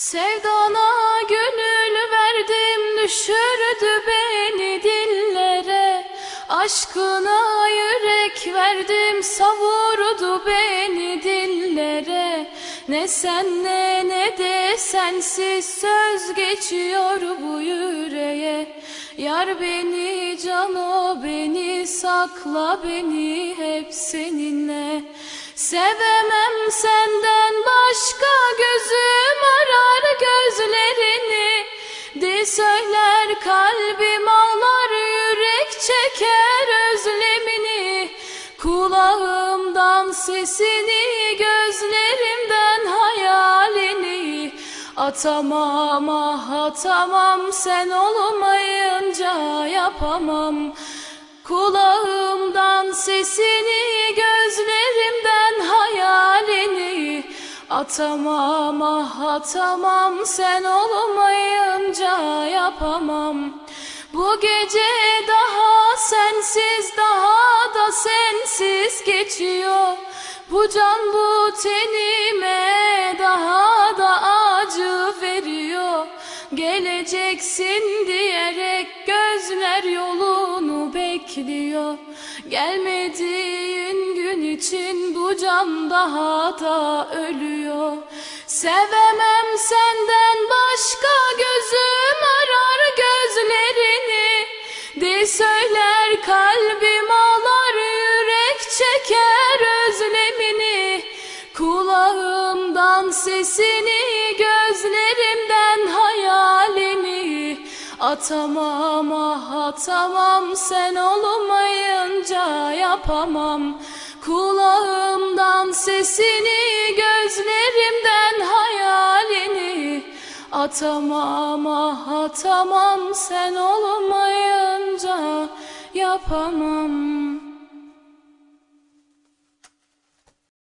Sevdana gönül verdim düşürdü beni dillere. Aşkına yürek verdim savurdu beni dillere. Ne senle ne de sensiz söz geçiyor bu yüreğe. Yar beni can o beni sakla beni hep seninle. Sevemem senden söyler kalbim ağlar yürek çeker özlemini. Kulağımdan sesini gözlerimden hayalini. Atamam ah atamam sen olmayınca yapamam. Kulağımdan sesini gözlerimden Atamam ah atamam sen olmayınca yapamam. Bu gece daha sensiz daha da sensiz geçiyor. Bu can bu tenime daha da acı veriyor. Geleceksin diyerek gözler yolunu bekliyor. Gelmediğin gün için bu can daha da ölüyor. Sevemem senden başka gözüm arar gözlerini. De söyler kalbim ağlar yürek çeker özlemini. Kulağımdan sesini gözlerimden hayalini Atamam ah atamam sen olmayınca yapamam Kulağımdan sesini gözlerimden hayalini Atamam ah atamam sen olmayınca yapamam